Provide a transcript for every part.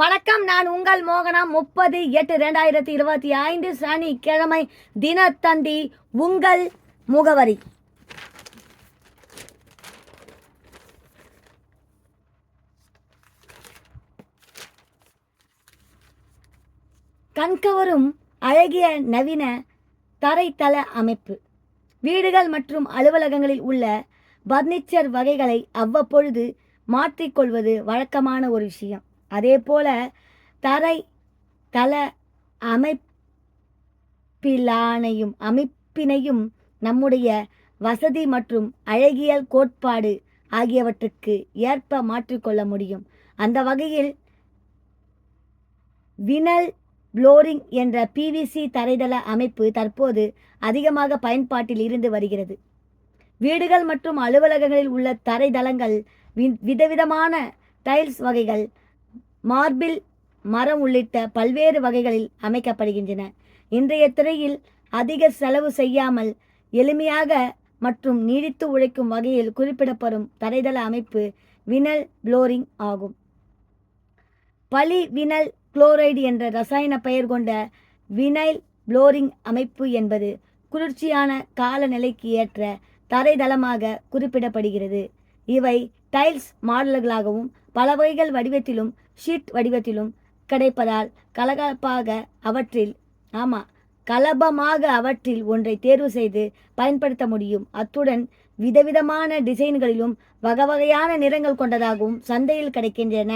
வணக்கம் நான் உங்கள் மோகனா. முப்பது எட்டு ரெண்டாயிரத்தி இருபத்தி ஐந்து சனிக்கிழமை தினத்தந்தி உங்கள் முகவரி. கண்கவரும் அழகிய நவீன தரைத்தள அமைப்பு. வீடுகள் மற்றும் அலுவலகங்களில் உள்ள பர்னிச்சர் வகைகளை அவ்வப்பொழுது மாற்றிக்கொள்வது வழக்கமான ஒரு விஷயம். அதே போல தரை தள அமைப்பிலானையும் அமைப்பினையும் நம்முடைய வசதி மற்றும் அழகியல் கோட்பாடு ஆகியவற்றுக்கு ஏற்ப மாற்றிக்கொள்ள முடியும். அந்த வகையில் வினல் ப்ளோரிங் என்ற பிவிசி தரைதள அமைப்பு தற்போது அதிகமாக பயன்பாட்டில் இருந்து வருகிறது. வீடுகள் மற்றும் அலுவலகங்களில் உள்ள தரைதளங்கள் விதவிதமான டைல்ஸ் வகைகள் மார்பிள் மரம் உள்ளிட்ட பல்வேறு வகைகளில் அமைக்கப்படுகின்றன. இன்றைய துறையில் அதிக செலவு செய்யாமல் எளிமையாக மற்றும் நீடித்து உழைக்கும் வகையில் குறிப்பிடப்படும் தரைதள அமைப்பு வினல் புளோரிங் ஆகும். பலி வினல் குளோரைடு என்ற ரசாயன பெயர் கொண்ட வினைல் புளோரிங் அமைப்பு என்பது குளிர்ச்சியான காலநிலைக்கு ஏற்ற தரைதளமாக குறிப்பிடப்படுகிறது. இவை டைல்ஸ் மாடல்களாகவும் பல வகைகள் வடிவத்திலும் ஷீட் வடிவத்திலும் கிடைப்பதால் கலகலப்பாக அவற்றில் ஆமாம் கலபமாக அவற்றில் ஒன்றை தேர்வு செய்து பயன்படுத்த முடியும். அத்துடன் விதவிதமான டிசைன்களிலும் வகை வகையான நிறங்கள் கொண்டதாகவும் சந்தையில் கிடைக்கின்றன.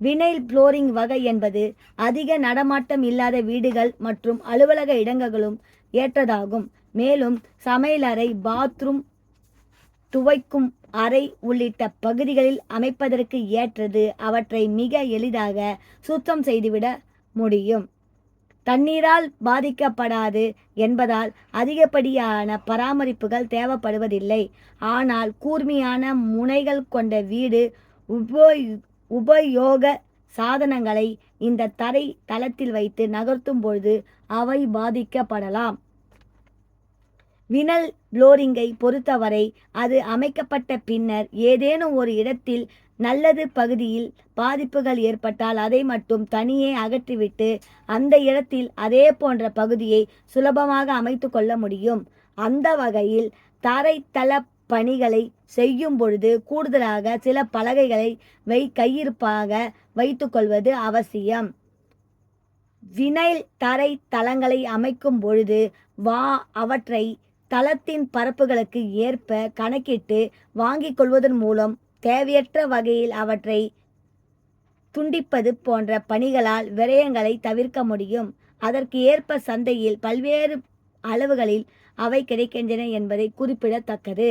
வினைல் புளோரிங் வகை என்பது அதிக நடமாட்டம் இல்லாத வீடுகள் மற்றும் அலுவலக இடங்களும் ஏற்றதாகும். மேலும் சமையலறை பாத்ரூம் துவைக்கும் அறை உள்ளிட்ட பகுதிகளில் அமைப்பதற்கு ஏற்றது அவற்றை மிக எளிதாக சுத்தம் செய்துவிட முடியும். தண்ணீரால் பாதிக்கப்படாது என்பதால் அதிகப்படியான பராமரிப்புகள் தேவைப்படுவதில்லை. ஆனால் கூர்மையான முனைகள் கொண்ட வீடு உபயோ உபயோக சாதனங்களை இந்த தரை தளத்தில் வைத்து நகர்த்தும் பொழுது அவை பாதிக்கப்படலாம். வினல் ப்ளோரிங்கை பொறுத்தவரை அது அமைக்கப்பட்ட பின்னர் ஏதேனும் ஒரு இடத்தில் நல்லது பகுதியில் பாதிப்புகள் ஏற்பட்டால் அதை மட்டும் தனியே அகற்றிவிட்டு அந்த இடத்தில் அதே போன்ற பகுதியை சுலபமாக அமைத்து கொள்ள முடியும். அந்த வகையில் தரைத்தள பணிகளை செய்யும் பொழுது கூடுதலாக சில பலகைகளை வை கையிருப்பாக வைத்துக்கொள்வது அவசியம். வினைல் தரை தளங்களை அமைக்கும் பொழுது வா அவற்றை தளத்தின் பரப்புகளுக்கு ஏற்ப கணக்கிட்டு வாங்கிக் கொள்வதன் மூலம் தேவையற்ற வகையில் அவற்றை துண்டிப்பது போன்ற பணிகளால் விரயங்களை தவிர்க்க முடியும். அதற்கு ஏற்ப சந்தையில் பல்வேறு அளவுகளில் அவை கிடைக்கின்றன என்பதை குறிப்பிடத்தக்கது.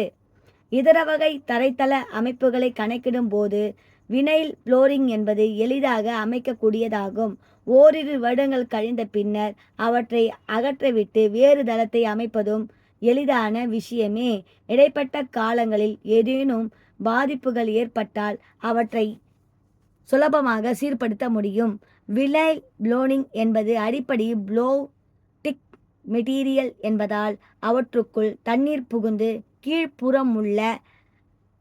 இதர வகை தரைத்தள அமைப்புகளை கணக்கிடும் போது வினைல் புளோரிங் என்பது எளிதாக அமைக்கக்கூடியதாகும். ஓரிரு வருடங்கள் கழிந்த பின்னர் அவற்றை அகற்றிவிட்டு வேறு தளத்தை அமைப்பதும் எளிதான விஷயமே. இடைப்பட்ட காலங்களில் ஏதேனும் பாதிப்புகள் ஏற்பட்டால் அவற்றை சுலபமாக சீர்படுத்த முடியும். விலை ப்ளோனிங் என்பது அடிப்படை ப்ளோ டிக் மெட்டீரியல் என்பதால் அவற்றுக்குள் தண்ணீர் புகுந்து கீழ்ப்புறம் உள்ள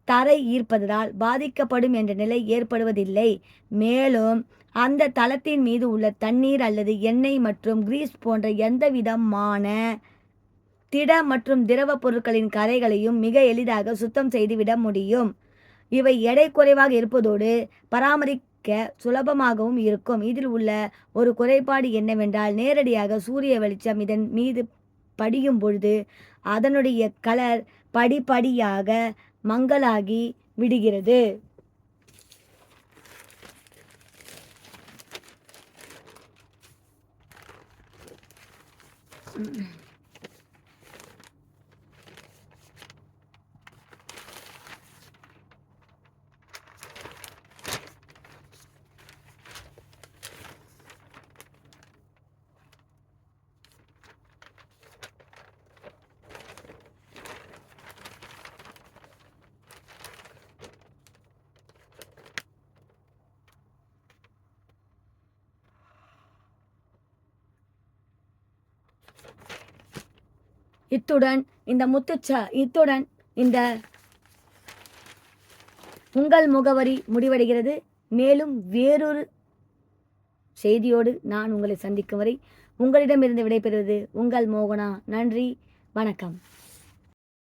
தரை ஈர்ப்பதால் பாதிக்கப்படும் என்ற நிலை ஏற்படுவதில்லை. மேலும் அந்த தளத்தின் மீது உள்ள தண்ணீர் அல்லது எண்ணெய் மற்றும் கிரீஸ் போன்ற எந்தவிதமான திட மற்றும் திரவ பொருட்களின் கரைகளையும் மிக எளிதாக சுத்தம் செய்துவிட முடியும். இவை எடை குறைவாக இருப்பதோடு பராமரிக்க சுலபமாகவும் இருக்கும். இதில் உள்ள ஒரு குறைபாடு என்னவென்றால் நேரடியாக சூரிய வெளிச்சம் இதன் மீது படியும் பொழுது அதனுடைய கலர் படிப்படியாக மங்கலாகி விடுகிறது. இத்துடன் இந்த முத்துச்சா இத்துடன் இந்த உங்கள் முகவரி முடிவடைகிறது. மேலும் வேறொரு செய்தியோடு நான் உங்களை சந்திக்கும் வரை உங்களிடமிருந்து விடைபெறுவது உங்கள் மோகனா. நன்றி வணக்கம்.